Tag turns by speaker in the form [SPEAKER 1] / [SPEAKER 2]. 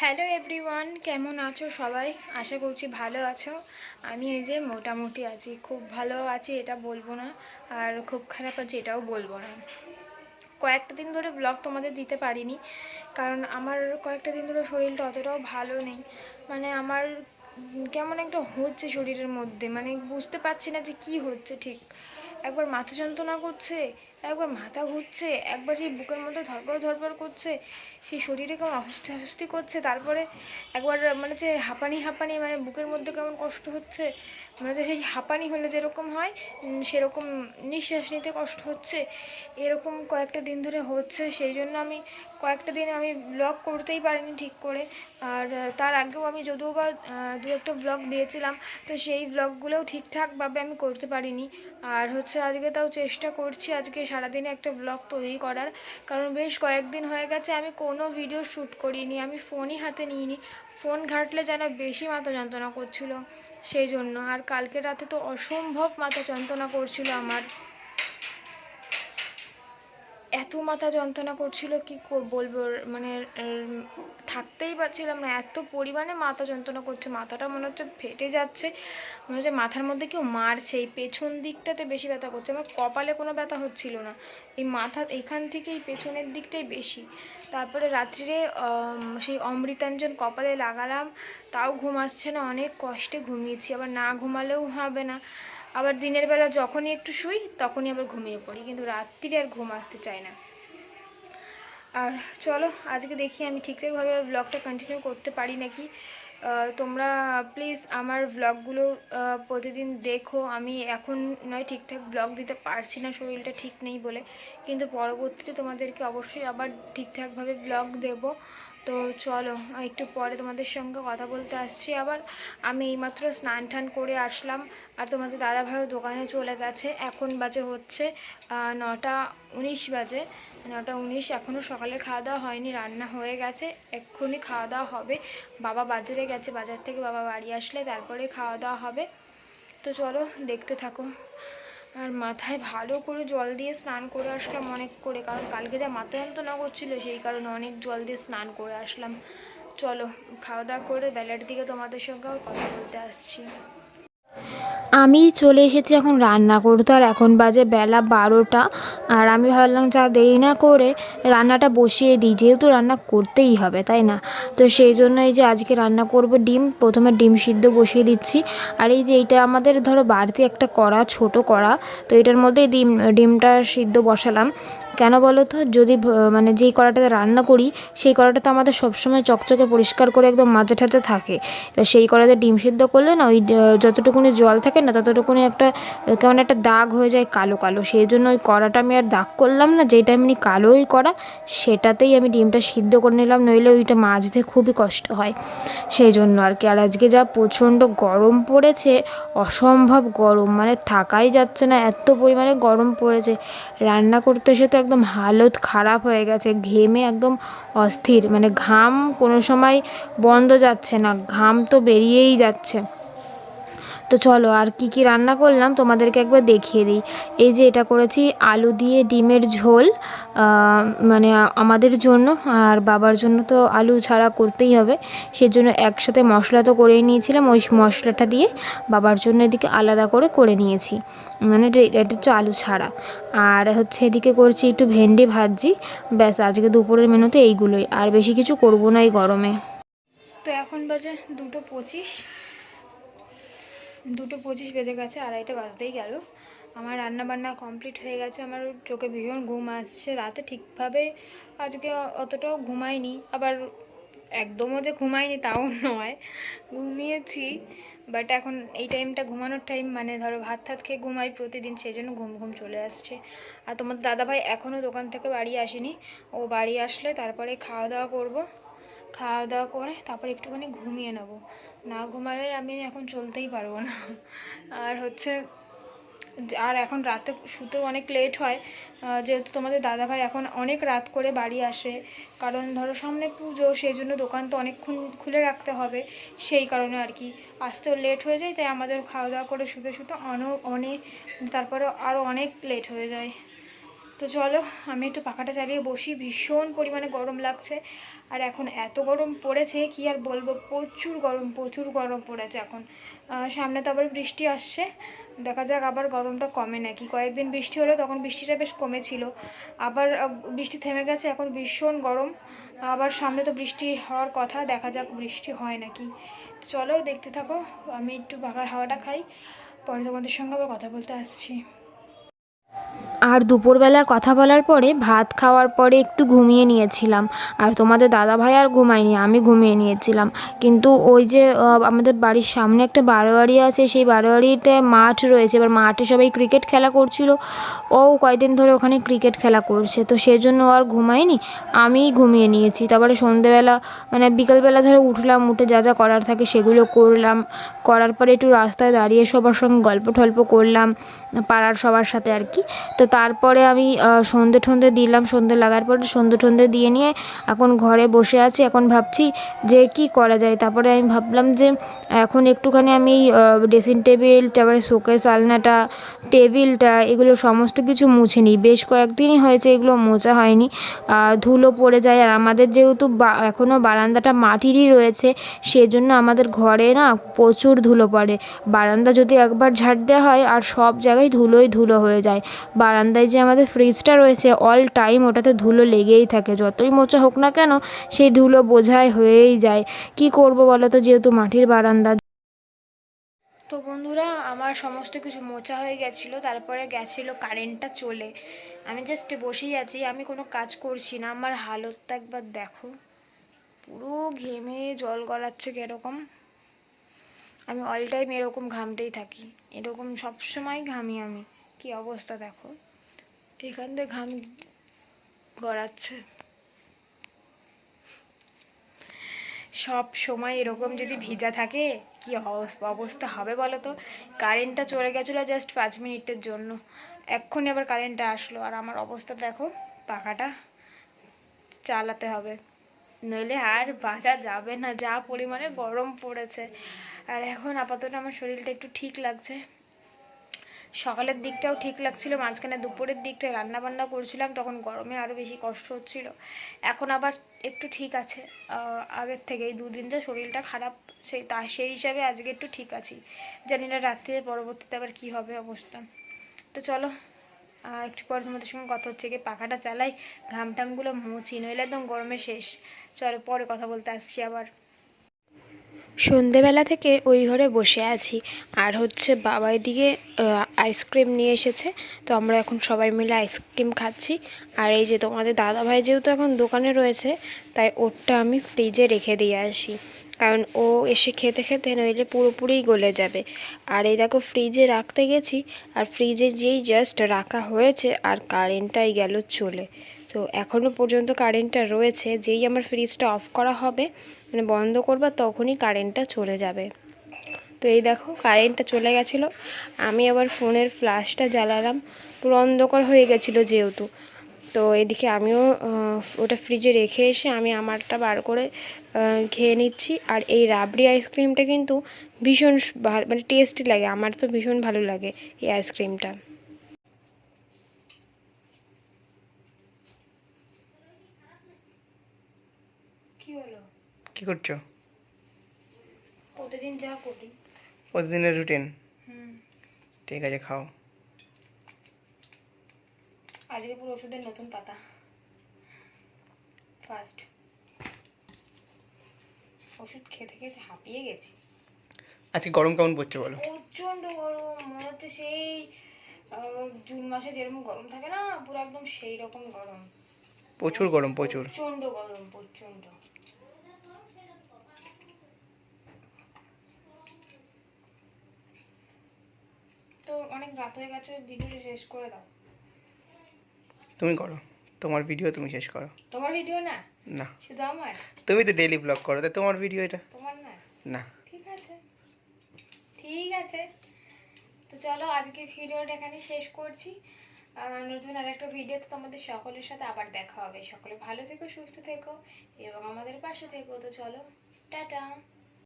[SPEAKER 1] Hello everyone, কেমন আছো সবাই? আশা করছি ভালো আছো। আমি এই যে মোটামুটি আছি, খুব ভালো আছি, এটা বলব না, আর খুব খারাপ আছে, এটাও বলব না। কয়েকটা দিন ধরে ব্লগ তোমাদের দিতে পারিনি, কারণ আমার কয়েকটা দিন ধরে শরীরটা অতটাও ভালো নেই। মানে আমার কেমন একটা হচ্ছে শরীরের মধ্যে মানে বুঝতে পারছি না যে কি হচ্ছে ঠিক। একবার মাথা যন্ত্রণা করছে একবার মাথা ঘুরছে, একবার সেই বুকের মধ্যে ধরপড় ধরপড় করছে, সেই শরীরে কেমন অস্বস্তি অস্বস্তি করছে, তারপরে একবার মানে যে হাঁপানি হাঁপানি মানে বুকের মধ্যে কেমন কষ্ট হচ্ছে মানে যে সেই হাঁপানি হলে যেরকম হয় সেরকম নিঃশ্বাস নিতে কষ্ট হচ্ছে, এরকম কয়েকটা দিন ধরে হচ্ছে, সেই জন্য আমি কয়েকটা দিন আমি ব্লগ করতেই পারিনি ঠিক করে, আর তার আগেও আমি যদিও বা দু একটা ব্লগ দিয়েছিলাম, তো সেই ব্লগগুলোও ঠিকঠাকভাবে আমি করতে পারিনি, আর হচ্ছে আজকে তাও চেষ্টা করছি, আজকে সারাদিনে একটা ব্লগ তৈরি করার। কারণ বেশ কয়েকদিন হয়ে গেছে, আমি কোনো ভিডিও শ্যুট করিনি, আমি ফোনই হাতে নিইনি। ফোন ঘাটলে যেন বেশি মাথা যন্ত্রণা করছিল, সেই জন্য। আর কালকে রাতে তো অসম্ভব মাথা যন্ত্রণা করছিল আমার। এত মাথা যন্ত্রণা করছিল, কি বলব মানে থাকতেই পারছিলাম না, এত পরিমাণে মাথা যন্ত্রণা করছে, মাথাটা মনে হচ্ছে ফেটে যাচ্ছে, মনে হচ্ছে মাথার মধ্যে কেউ মারছে, এই পেছন দিকটাতে বেশি ব্যথা করছে, আমার কপালে কোনো ব্যথা হচ্ছিল না, এই মাথা, এখান থেকে এই পেছনের দিকটাই বেশি, তারপরে রাত্রিরে সেই অমৃতাঞ্জন কপালে লাগালাম, তাও ঘুম আসছে না, অনেক কষ্টে ঘুমিয়েছি, আবার না ঘুমালেও হবে না আবার দিনের বেলা যখনই একটু শুই, তখনই আবার ঘুমিয়ে পড়ি, কিন্তু রাত্রিরে আর ঘুম আসতে চায় না। আর চলো, আজকে দেখি আমি ঠিকঠাকভাবে ব্লগটা কন্টিনিউ করতে পারি নাকি। তোমরা প্লিজ আমার ব্লগগুলো প্রতিদিন দেখো। আমি এখন নয়, ঠিকঠাক ব্লগ দিতে পারছি না, শরীরটা ঠিক নেই বলে। কিন্তু পরবর্তীতে তোমাদেরকে অবশ্যই আবার ঠিকঠাকভাবে ব্লগ দেব। তো চলো, একটু পরে তোমাদের সঙ্গে কথা বলতে আসছি। আবার আমি এইমাত্র স্নান টান করে আসলাম আর তোমাদের দাদাভাইও দোকানে চলে গেছে। এখন বাজে হচ্ছে নটা উনিশ বাজে। নটা উনিশ এখনও সকালে খাওয়া দাওয়া হয়নি, রান্না হয়ে গেছে, এক্ষুনি খাওয়া দাওয়া হবে। বাবা বাজারে গেছে, বাজার থেকে বাবা বাড়ি আসলে তারপরে খাওয়া দাওয়া হবে। তো চলো, দেখতে থাকো। আর মাথায় ভালো করে জল দিয়ে স্নান করে আসলাম অনেক করে, কারণ কালকে যা মাথা যন্ত্রণা করছিল সেই কারণে অনেক জল দিয়ে স্নান করে আসলাম। চলো, খাওয়া দাওয়া করে বেলার দিকে তোমাদের সঙ্গে কথা বলতে আসছি। আমি চলে এসেছি এখন রান্না করতে আর এখন বাজে বেলা বারোটা। আর আমি ভাবলাম, যা দেরি না করে রান্নাটা বসিয়ে দিই, যেহেতু রান্না করতেই হবে, তাই না? তো সেই জন্য এই যে আজকে রান্না করব ডিম, প্রথমে ডিম সিদ্ধ বসিয়ে দিচ্ছি। আর এই যে এইটা আমাদের ধরো বাড়তি একটা কড়া, ছোট কড়া, তো এটার মধ্যেই ডিম, ডিমটা সিদ্ধ বসালাম। কেন বলো তো? যদি মানে যেই কড়াটাতে রান্না করি, সেই কড়াটা তো আমাদের সবসময় চকচকে পরিষ্কার করে একদম মাঝে ঠাজে থাকে। এবার সেই কড়াতে ডিম সিদ্ধ করলে না ওই যতটুকুনি জল থাকে না, ততটুকুনি একটা কেমন একটা দাগ হয়ে যায় কালো কালো। সেই জন্য ওই কড়াটা আমি আর দাগ করলাম না যেটা এমনি কালোই করা সেটাতেই আমি ডিমটা সিদ্ধ করে নিলাম, নইলে ওইটা মাজতে খুবই কষ্ট হয়। সেই জন্য আর কি। আর আজকে যা প্রচণ্ড গরম পড়েছে, অসম্ভব গরম মানে থাকাই যাচ্ছে না, এত পরিমাণে গরম পড়েছে। রান্না করতে এসে তো একদম হালত খারাপ হয়ে গেছে, ঘেমে একদম অস্থির। মানে ঘাম কোনো সময় বন্ধ যাচ্ছে না, ঘাম তো বেরিয়েই যাচ্ছে। তো চলো, আর কি কি রান্না করলাম তোমাদেরকে একবার দেখিয়ে দিই। এই যে এটা করেছি আলু দিয়ে ডিমের ঝোল মানে আমাদের জন্য আর বাবার জন্য তো আলু ছাড়া করতেই হবে। সেজন্য একসাথে মশলা তো করেই নিয়েছিলাম, ওই মশলাটা দিয়ে বাবার জন্য এদিকে আলাদা করে করে নিয়েছি। মানে এটা- হচ্ছে আলু ছাড়া। আর হচ্ছে এদিকে করছি একটু ভেন্ডি ভাজি। ব্যাস, আজকে দুপুরের মেনুতে এইগুলোই। আর বেশি কিছু করব না এই গরমে। তো এখন বাজে দুটো পঁচিশ। দুটো পঁচিশ বেজে গেছে, আড়াইটা বাজতেই গেল। আমার রান্না বান্না কমপ্লিট হয়ে গেছে, আমার চোখে ভীষণ ঘুম আসছে। রাতে ঠিকভাবে আজকে অতটাও ঘুমাইনি, আবার একদমও যে ঘুমাইনি তাও নয়, ঘুমিয়েছি। বাট এখন এই টাইমটা ঘুমানোর টাইম মানে ধরো ভাত টাত খেয়ে ঘুমাই প্রতিদিন সেই জন্য ঘুম ঘুম চলে আসছে। আর তোমার দাদাভাই এখনও দোকান থেকে বাড়ি আসেনি, ও বাড়ি আসলে তারপরে খাওয়া দাওয়া করব। খাওয়া দাওয়া করে তারপরে একটুখানি ঘুমিয়ে নেব। না ঘুমালে আমি এখন চলতেই পারব না। আর হচ্ছে, আর এখন রাতে শুতেও অনেক লেট হয়। যেহেতু তোমাদের দাদাভাই এখন অনেক রাত করে বাড়ি আসে, কারণ ধরো সামনে পুজো, সেই জন্য দোকান তো অনেকক্ষণ খুলে রাখতে হবে। সেই কারণে আর কি। আসতেও লেট হয়ে যায়, তাই আমাদের খাওয়া দাওয়া করে শুতে শুতে অনেক অনেক তারপরে আরও অনেক লেট হয়ে যায়। তো চলো, আমি একটু পাখাটা চালিয়ে বসি। ভীষণ পরিমাণে গরম লাগছে। আর এখন এত গরম পড়েছে, কি আর বলব? প্রচুর গরম প্রচুর গরম পড়েছে এখন। সামনে তো আবার বৃষ্টি আসছে। দেখা যাক আবার গরমটা কমে নাকি। কয়েকদিন বৃষ্টি হলো তখন বৃষ্টিটা বেশ কমেছিল। আবার বৃষ্টি থেমে গেছে, এখন ভীষণ গরম। আবার সামনে তো বৃষ্টি হওয়ার কথা, দেখা যাক বৃষ্টি হয় নাকি। চলো, দেখতে থাকো, আমি একটু পাখার হাওয়াটা খাই। পরে তোমাদের সঙ্গে আবার কথা বলতে আসছি। আর দুপুরবেলা কথা বলার পরে ভাত খাওয়ার পরে একটু ঘুমিয়ে নিয়েছিলাম। আর তোমাদের দাদা ভাই আর ঘুমায়নি, আমি ঘুমিয়ে নিয়েছিলাম। কিন্তু ওই যে আমাদের বাড়ির সামনে একটা বারোয়ারি আছে, সেই বারোয়ারিতে মাঠ রয়েছে। এবার মাঠে সবাই ক্রিকেট খেলা করছিল। ও কয়েকদিন ধরে ওখানে ক্রিকেট খেলা করছে। তো সেই জন্য ও আর ঘুমায়নি আমিই ঘুমিয়ে নিয়েছি। তারপরে সন্ধেবেলা মানে বিকেলবেলা ধরে উঠলাম, উঠে যা যা করার থাকে সেগুলো করলাম। করার পরে একটু রাস্তায় দাঁড়িয়ে সবার সঙ্গে গল্প টল্প করলাম, পাড়ার সবার সাথে আর কি। তো তারপরে আমি সন্ধে টন্ধে দিলাম, সন্ধে লাগার পরে সন্ধে ঠন্ধে দিয়ে নিয়ে এখন ঘরে বসে আছি। এখন ভাবছি যে কি করা যায়। তারপরে আমি ভাবলাম যে এখন একটুখানি আমি ড্রেসিং টেবিল তারপরে শোকেস আলনাটা টেবিলটা এগুলো সমস্ত কিছু মুছে নিই। বেশ কয়েকদিনই হয়েছে এগুলো মোছা হয়নি। ধুলো পড়ে যায়। আর আমাদের যেহেতু এখনও বারান্দাটা মাটিরই রয়েছে, সেজন্য আমাদের ঘরে না প্রচুর ধুলো পড়ে। বারান্দা যদি একবার ঝাড় দেওয়া হয়, আর সব জায়গায় ধুলোই ধুলো হয়ে যায়। বারান্দায় যে আমাদের ফ্রিজটা রয়েছে অল টাইম ওটাতে ধুলো লেগেই থাকে। যতই মোচা হোক না কেন, সেই ধুলো বোঝায় হয়েই যায়। কি করব বলো তো? যেহেতু মাটির বারান্দা বন্ধুরা, আমার সমস্ত কিছু মোচা হয়ে গেছিল, তারপরে গেছিল কারেন্টটা চলে। আমি জাস্ট বসেই আছি, আমি কোনো কাজ করছি না, আমার হালতটা একবার দেখো। পুরো ঘেমে জল গড়াচ্ছে কীরকম। আমি অল টাইম এরকম ঘামতেই থাকি, এরকম সবসময় ঘামি আমি। কি অবস্থা দেখো। এখান থেকে ঘাম গড়াচ্ছে। সব সময় এরকম যদি ভিজা থাকে, কি অবস- অবস্থা হবে বলো তো কারেন্টটা চলে গেছিল জাস্ট পাঁচ মিনিটের জন্য। এক্ষুনি আবার কারেন্টটা আসলো। আর আমার অবস্থা দেখো, পাখাটা চালাতে হবে। নইলে আর বাজা যাবে না। যা পরিমাণে গরম পড়েছে। আর এখন আপাতত আমার শরীরটা একটু ঠিক লাগছে। সকালের দিকটাও ঠিক লাগছিল, মাঝখানে দুপুরের দিকটা রান্না বান্না করছিলাম, তখন গরমে আরও বেশি কষ্ট হচ্ছিল। এখন আবার একটু ঠিক আছে আগের থেকে এই দুদিন যে শরীরটা খারাপ, সেই তা, সেই হিসাবে আজকে একটু ঠিক আছি। জানি না রাত্রির পরবর্তীতে আবার কি হবে অবস্থা। তো চলো একটু পর তোমাদের সঙ্গে কথা হচ্ছে গিয়ে পাখাটা চালাই ঘাম টামগুলো মুছি, নইলে একদম গরমে শেষ। চলো পরে কথা বলতে আসছি আবার। সন্ধেবেলা থেকে ওই ঘরে বসে আছি। আর হচ্ছে বাবা এদিকে আইসক্রিম নিয়ে এসেছে। তো আমরা এখন সবাই মিলে আইসক্রিম খাচ্ছি। আর এই যে তোমাদের দাদাভাই যেহেতু এখন দোকানে রয়েছে, তাই ওরটা আমি ফ্রিজে রেখে দিয়ে আসি। কারণ ও এসে খেতে খেতে নইলে পুরোপুরিই গলে যাবে। আর এই দেখো ফ্রিজে রাখতে গেছি। আর ফ্রিজে যেই জাস্ট রাখা হয়েছে, আর কারেন্টটাই গেল চলে। তো এখনও পর্যন্ত কারেন্টটা রয়েছে, যেই আমার ফ্রিজটা অফ করা হবে মানে বন্ধ করবা, তখনই কারেন্টটা চলে যাবে। তো এই দেখো কারেন্টটা চলে গেছিল। আমি আবার ফোনের ফ্ল্যাশটা জ্বালালাম, পুরো অন্ধকার হয়ে গেছিল যেহেতু। তো এদিকে আমিও ওটা ফ্রিজে রেখে এসে আমি আমারটা বার করে খেয়ে নিচ্ছি। আর এই রাবড়ি আইসক্রিমটা কিন্তু ভীষণ মানে টেস্টি লাগে, আমার তো ভীষণ ভালো লাগে এই আইসক্রিমটা কি
[SPEAKER 2] করছ?
[SPEAKER 1] প্রতিদিন যা করি।
[SPEAKER 2] প্রতিদিনের রুটিন
[SPEAKER 1] হুম।
[SPEAKER 2] ঠিক আছে খাও।
[SPEAKER 1] আজকে পুরো ওষুধের নতুন পাতা। ফার্স্ট ওষুধ খেতে খেতে হাঁপিয়ে গেছি।
[SPEAKER 2] আজকে গরম কেমন পড়ছে বলো?
[SPEAKER 1] প্রচণ্ড গরম। মনে হচ্ছে সেই জুন মাসে যেরকম গরম থাকে না পুরো একদম সেই রকম গরম।
[SPEAKER 2] প্রচুর গরম প্রচুর।
[SPEAKER 1] প্রচণ্ড গরম প্রচণ্ড তো অনেক রাত হয়ে গেছে ভিডিওটা শেষ করে দাও।
[SPEAKER 2] তুমি করো। তোমার ভিডিও তুমি শেষ করো।
[SPEAKER 1] তোমার ভিডিও না?
[SPEAKER 2] না।
[SPEAKER 1] শুধু আমার?
[SPEAKER 2] তুমি তো ডেইলি ব্লগ করো তাই তোমার ভিডিও এটা?
[SPEAKER 1] তোমার না?
[SPEAKER 2] না।
[SPEAKER 1] ঠিক আছে। ঠিক আছে। তো চলো আজকে ভিডিওটা এখানে শেষ করছি। আর নতুন আরেকটা ভিডিওতে তোমাদের সকলের সাথে আবার দেখা হবে। সকলে ভালো থেকো সুস্থ থেকো এবং আমাদের পাশে থেকো। তো চলো টাটা।